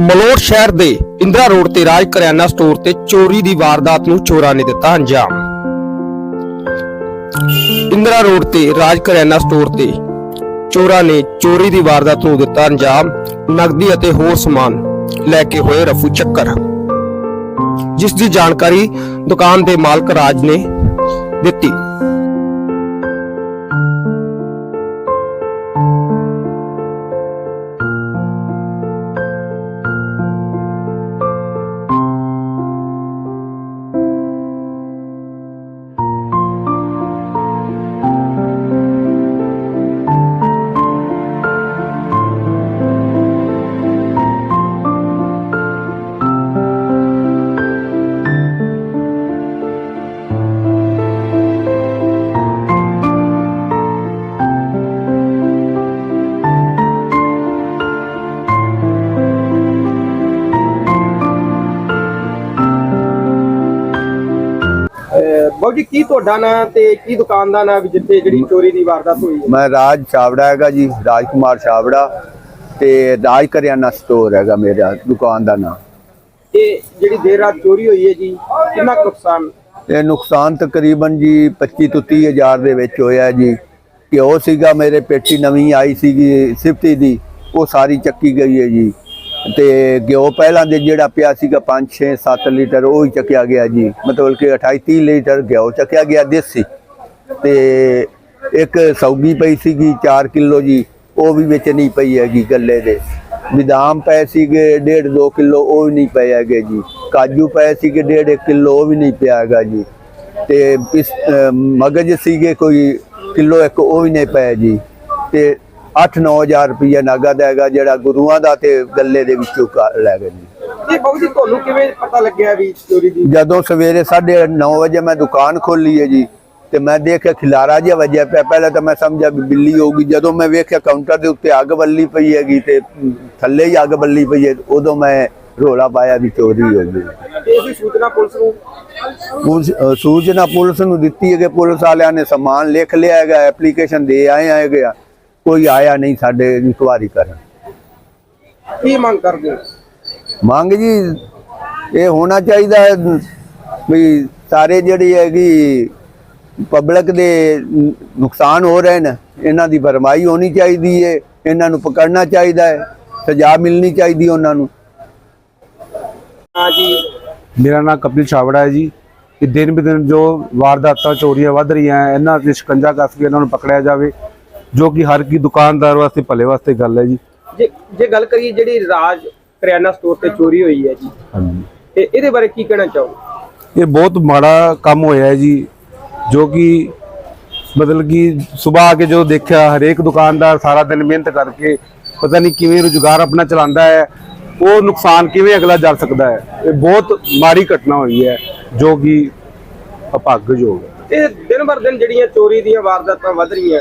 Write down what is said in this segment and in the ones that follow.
ਮਲੋਟ ਸ਼ਹਿਰ ਦੇ ਇੰਦਰਾ ਰੋਡ ਤੇ ਰਾਜ ਕਰਿਆਨਾ ਸਟੋਰ ਤੇ ਚੋਰੀ ਦੀ ਵਾਰਦਾਤ ਨੂੰ ਚੋਰਾਂ ਨੇ ਦਿੱਤਾ ਅੰਜਾਮ। ਇੰਦਰਾ ਰੋਡ ਤੇ ਰਾਜ ਕਰਿਆਨਾ ਸਟੋਰ ਤੇ ਚੋਰਾਂ ਨੇ ਚੋਰੀ ਦੀ ਵਾਰਦਾਤ ਨੂੰ ਦਿੱਤਾ ਅੰਜਾਮ, ਨਕਦੀ ਅਤੇ ਹੋਰ ਸਮਾਨ ਲੈ ਕੇ ਹੋਏ ਰਫੂ ਚੱਕਰ। ਜਿਸ ਦੀ ਜਾਣਕਾਰੀ ਦੁਕਾਨ ਦੇ ਮਾਲਕ ਰਾਜ ਨੇ ਦਿੱਤੀ। ਬਾਬੂ ਜੀ ਕੀ ਤੁਹਾਡਾ ਨਾਂ ਤੇ ਕੀ ਦੁਕਾਨ ਦਾ ਨਾਂ ਵੀ ਜਿੱਥੇ ਜਿਹੜੀ ਚੋਰੀ ਦੀ ਵਾਰਦਾਤ ਹੋਈ ਹੈ? ਮੈਂ ਰਾਜ ਛਾਬੜਾ ਹੈਗਾ ਜੀ ਰਾਜ ਕੁਮਾਰ ਛਾਬੜਾ ਤੇ ਰਾਜ ਕਰਿਆਨਾ ਸਟੋਰ ਹੈਗਾ ਮੇਰਾ ਦੁਕਾਨ ਦਾ ਨਾਮ ਇਹ ਜਿਹੜੀ ਦੇਰ ਰਾਤ ਚੋਰੀ ਹੋਈ ਹੈ ਜੀ ਕਿੰਨਾ ਕੁ ਨੁਕਸਾਨ? ਇਹ ਨੁਕਸਾਨ ਤਕਰੀਬਨ ਜੀ 25 ਤੋਂ 30 ਹਜ਼ਾਰ ਦੇ ਵਿੱਚ ਹੋਇਆ ਜੀ। ਘਿਓ ਸੀਗਾ ਮੇਰੇ ਪੇਟੀ ਨਵੀਂ ਆਈ ਸੀਗੀ ਸਿਫਤੀ ਦੀ ਉਹ ਸਾਰੀ ਚੱਕੀ ਗਈ ਹੈ ਜੀ। ਤੇ ਘਿਓ ਪਹਿਲਾਂ ਦੇ ਜਿਹੜਾ ਪਿਆ ਸੀਗਾ 5 6 7 ਲੀਟਰ, ਉਹ ਹੀ ਚੱਕਿਆ ਗਿਆ ਜੀ। ਮਤਲਬ ਕਿ 28 30 ਲੀਟਰ ਘਿਓ ਚੱਕਿਆ ਗਿਆ ਦੇਸੀ। ਤੇ ਇੱਕ ਸੌਗੀ ਪਈ ਸੀਗੀ 4 ਕਿਲੋ ਜੀ। ਉਹ ਵੀ ਵਿੱਚ ਨਹੀਂ ਪਈ ਹੈਗੀ ਗੱਲੇ ਦੇ। ਬਦਾਮ ਪਏ ਸੀਗੇ 1.5 2 ਕਿਲੋ, ਉਹ ਵੀ ਨਹੀਂ ਪਏ ਹੈਗੇ ਜੀ। ਕਾਜੂ ਪਏ ਸੀਗੇ 1.5 ਕਿਲੋ, ਉਹ ਵੀ ਨਹੀਂ ਪਿਆ ਹੈਗਾ ਜੀ। ਤੇ ਇਸ ਮਗਜ ਸੀਗੇ ਕੋਈ ਕਿਲੋ ਇੱਕ, ਉਹ ਵੀ ਨਹੀਂ ਪਏ ਜੀ। ਤੇ 8-9000 ਰੁਪਏ ਨਗਦ ਹੈਗਾ ਜਿਹੜਾ ਗੁਰੂਆਂ ਦਾ ਤੇ ਗੱਲੇ ਦੇ ਵਿੱਚੋਂ ਲੈ ਗਏ ਜੀ। ਇਹ ਬਾਬੂ ਜੀ ਤੁਹਾਨੂੰ ਕਿਵੇਂ ਪਤਾ ਲੱਗਿਆ ਵੀ ਚੋਰੀ ਦੀ? ਜਦੋਂ ਸਵੇਰੇ 9:30 ਵਜੇ ਮੈਂ ਦੁਕਾਨ ਖੋਲੀ ਹੈ ਜੀ ਤੇ ਮੈਂ ਦੇਖਿਆ ਖਿਲਾਰਾ ਜਿਹਾ ਵੱਜਿਆ ਪਿਆ। ਪਹਿਲਾਂ ਤਾਂ ਮੈਂ ਸਮਝਿਆ ਵੀ ਬਿੱਲੀ ਹੋਊਗੀ। ਜਦੋਂ ਮੈਂ ਵੇਖਿਆ ਕਾਊਂਟਰ ਦੇ ਉੱਤੇ ਅੱਗ ਬੱਲੀ ਪਈ ਹੈਗੀ ਤੇ ਥੱਲੇ ਹੀ ਅੱਗ ਬੱਲੀ ਪਈ ਹੈ ਉਦੋਂ ਮੈਂ ਰੋਲਾ ਪਾਇਆ ਵੀ ਚੋਰੀ ਹੋ ਗਈ। ਇਹ ਸੀ ਸੂਚਨਾ ਪੁਲਿਸ ਨੂੰ? ਪੁਲਿਸ- ਅ, ਸੂਚਨਾ ਪੁਲਿਸ ਨੂੰ ਦਿੱਤੀ ਹੈ ਕਿ ਪੁਲਿਸ ਵਾਲਿਆਂ ਨੇ ਸਮਾਨ ਲਿਖ ਲਿਆ ਹੈਗਾ ਐਪਲੀਕੇਸ਼ਨ ਦੇ ਆਏ ਹੈਗੇ ਆ। ਕੋਈ ਆਇਆ ਨਹੀਂ ਸਾਡੇ ਇਨਕੁਆਰੀ ਕਰਨ। ਕੀ ਮੰਗ ਕਰਦੇ ਹੋ? ਮੰਗ ਜੀ ਇਹ ਹੋਣਾ ਚਾਹੀਦਾ ਹੈ ਵੀ ਸਾਰੇ ਜਿਹੜੀ ਹੈਗੀ ਪਬਲਿਕ ਦੇ ਨੁਕਸਾਨ ਹੋ ਰਹੇ ਨੇ ਇਹਨਾਂ ਦੀ ਭਰਮਾਈ ਹੋਣੀ ਚਾਹੀਦੀ ਹੈ ਇਹਨਾਂ ਨੂੰ ਪਕੜਨਾ ਚਾਹੀਦਾ ਹੈ ਸਜ਼ਾ ਮਿਲਣੀ ਚਾਹੀਦੀ ਉਹਨਾਂ ਨੂੰ। ਹਾਂ ਜੀ। ਮੇਰਾ ਨਾਮ ਕਪਿਲ ਛਾਵੜਾ ਹੈ ਜੀ। ਕਿ ਦਿਨ ਬ ਦਿਨ ਜੋ ਵਾਰਦਾਤਾਂ ਚੋਰੀਆਂ ਵੱਧ ਰਹੀਆਂ ਇਹਨਾਂ ਤੇ ਸ਼ਿਕੰਜਾ ਕੱਸ ਕੇ ਇਹਨਾਂ ਨੂੰ ਪਕੜਿਆ ਜਾਵੇ। ਜੋ ਕਿ ਹਰ ਕੀ ਦੁਕਾਨਦਾਰ ਵਾਸਤੇ ਭਲੇ ਵਾਸਤੇ ਗੱਲ ਹੈ ਜੀ। ਜੇ ਜੇ ਗੱਲ ਕਰੀਏ ਜਿਹੜੀ ਰਾਜ ਕਰਿਆਨਾ ਸਟੋਰ ਤੇ ਚੋਰੀ ਹੋਈ ਹੈ ਜੀ ਹਾਂਜੀ। ਤੇ ਇਹਦੇ ਬਾਰੇ ਕੀ ਕਹਿਣਾ ਚਾਹੋਗੇ? ਇਹ ਬਹੁਤ ਮਾੜਾ ਕੰਮ ਹੋਇਆ ਹੈ ਜੀ ਜੋ ਕਿ ਮਤਲਬ ਕਿ ਸਵੇਰ ਆ ਕੇ ਜੋ ਦੇਖਿਆ ਹਰੇਕ ਦੁਕਾਨਦਾਰ ਸਾਰਾ ਦਿਨ ਮਿਹਨਤ ਕਰਕੇ ਪਤਾ ਨਹੀਂ ਕਿਵੇਂ ਰੁਜ਼ਗਾਰ ਆਪਣਾ ਚਲਾਉਂਦਾ ਹੈ ਉਹ ਨੁਕਸਾਨ ਕਿਵੇਂ ਅਗਲਾ ਜਰ ਸਕਦਾ ਹੈ। ਇਹ ਬਹੁਤ ਮਾੜੀ ਘਟਨਾ ਹੋਈ ਹੈ ਜੋ ਕਿ ਅਭਾਗਯੋਗ ਹੈ। ਇਹ ਦਿਨ ਬਰ ਦਿਨ ਜਿਹੜੀਆਂ ਚੋਰੀ ਦੀਆਂ ਵਾਰਦਾਤਾਂ ਵੱਧ ਰਹੀਆਂ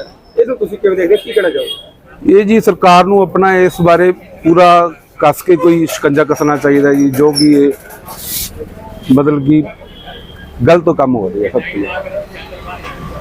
ਇਹਨੂੰ ਤੁਸੀਂ ਕਿਵੇਂ ਦੇਖਦੇ ਹੋ? ਕੀ ਕਹਿਣਾ ਚਾਹੋਗੇ ਇਹ ਜੀ ਸਰਕਾਰ ਨੂੰ ਆਪਣਾ ਇਸ ਬਾਰੇ ਪੂਰਾ ਕੱਸ ਕੇ ਕੋਈ ਸ਼ਿਕੰਜਾ ਕੱਸਣਾ ਚਾਹੀਦਾ ਜੀ, ਜੋ ਕਿ ਇਹ ਮਤਲਬ ਕਿ ਗਲਤ ਕੰਮ ਹੋ ਰਿਹਾ ਸਭ ਤੋਂ